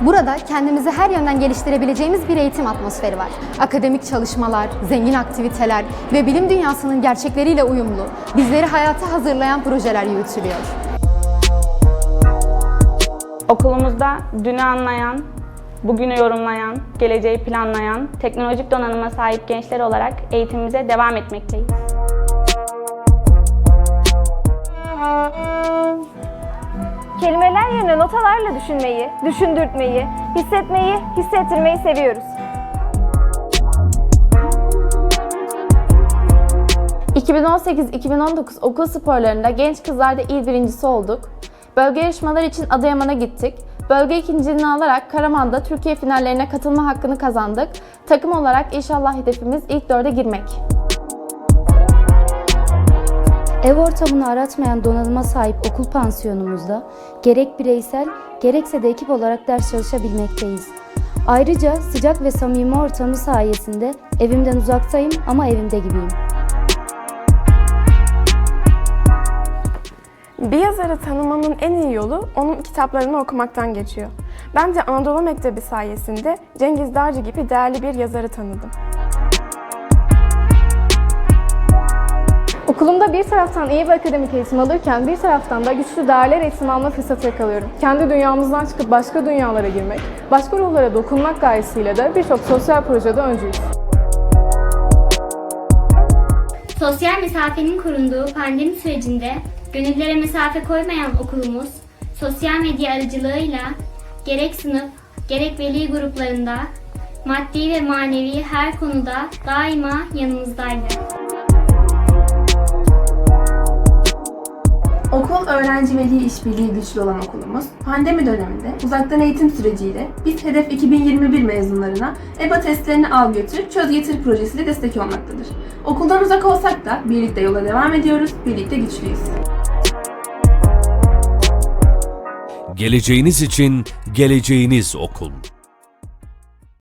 Burada kendimizi her yönden geliştirebileceğimiz bir eğitim atmosferi var. Akademik çalışmalar, zengin aktiviteler ve bilim dünyasının gerçekleriyle uyumlu, bizleri hayata hazırlayan projeler yürütülüyor. Okulumuzda dünü anlayan, bugünü yorumlayan, geleceği planlayan, teknolojik donanıma sahip gençler olarak eğitimimize devam etmekteyiz. Yerine notalarla düşünmeyi, düşündürtmeyi, hissetmeyi, hissettirmeyi seviyoruz. ...2018-2019 okul sporlarında genç kızlarda il birincisi olduk. Bölge yarışmalar için Adıyaman'a gittik. Bölge ikinciliğini alarak Karaman'da Türkiye finallerine katılma hakkını kazandık. Takım olarak inşallah hedefimiz ilk dörde girmek. Ev ortamını aratmayan donanıma sahip okul pansiyonumuzda gerek bireysel gerekse de ekip olarak ders çalışabilmekteyiz. Ayrıca sıcak ve samimi ortamı sayesinde evimden uzaktayım ama evimde gibiyim. Bir yazarı tanımanın en iyi yolu onun kitaplarını okumaktan geçiyor. Ben de Anadolu Mektebi sayesinde Cengiz Dağcı gibi değerli bir yazarı tanıdım. Okulumda bir taraftan iyi bir akademik eğitim alırken bir taraftan da güçlü değerler eğitimi alma fırsatı yakalıyorum. Kendi dünyamızdan çıkıp başka dünyalara girmek, başka ruhlara dokunmak gayesiyle de birçok sosyal projede öncüyüz. Sosyal mesafenin korunduğu pandemi sürecinde gönüllere mesafe koymayan okulumuz, sosyal medya aracılığıyla gerek sınıf, gerek veli gruplarında maddi ve manevi her konuda daima yanımızdaydı. Okul öğrenci veli işbirliği güçlü olan okulumuz, pandemi döneminde uzaktan eğitim süreciyle biz Hedef 2021 mezunlarına EBA testlerini al götür, çöz getir projesiyle destek olmaktadır. Okuldan uzak olsak da birlikte yola devam ediyoruz, birlikte güçlüyüz. Geleceğiniz için geleceğiniz okul.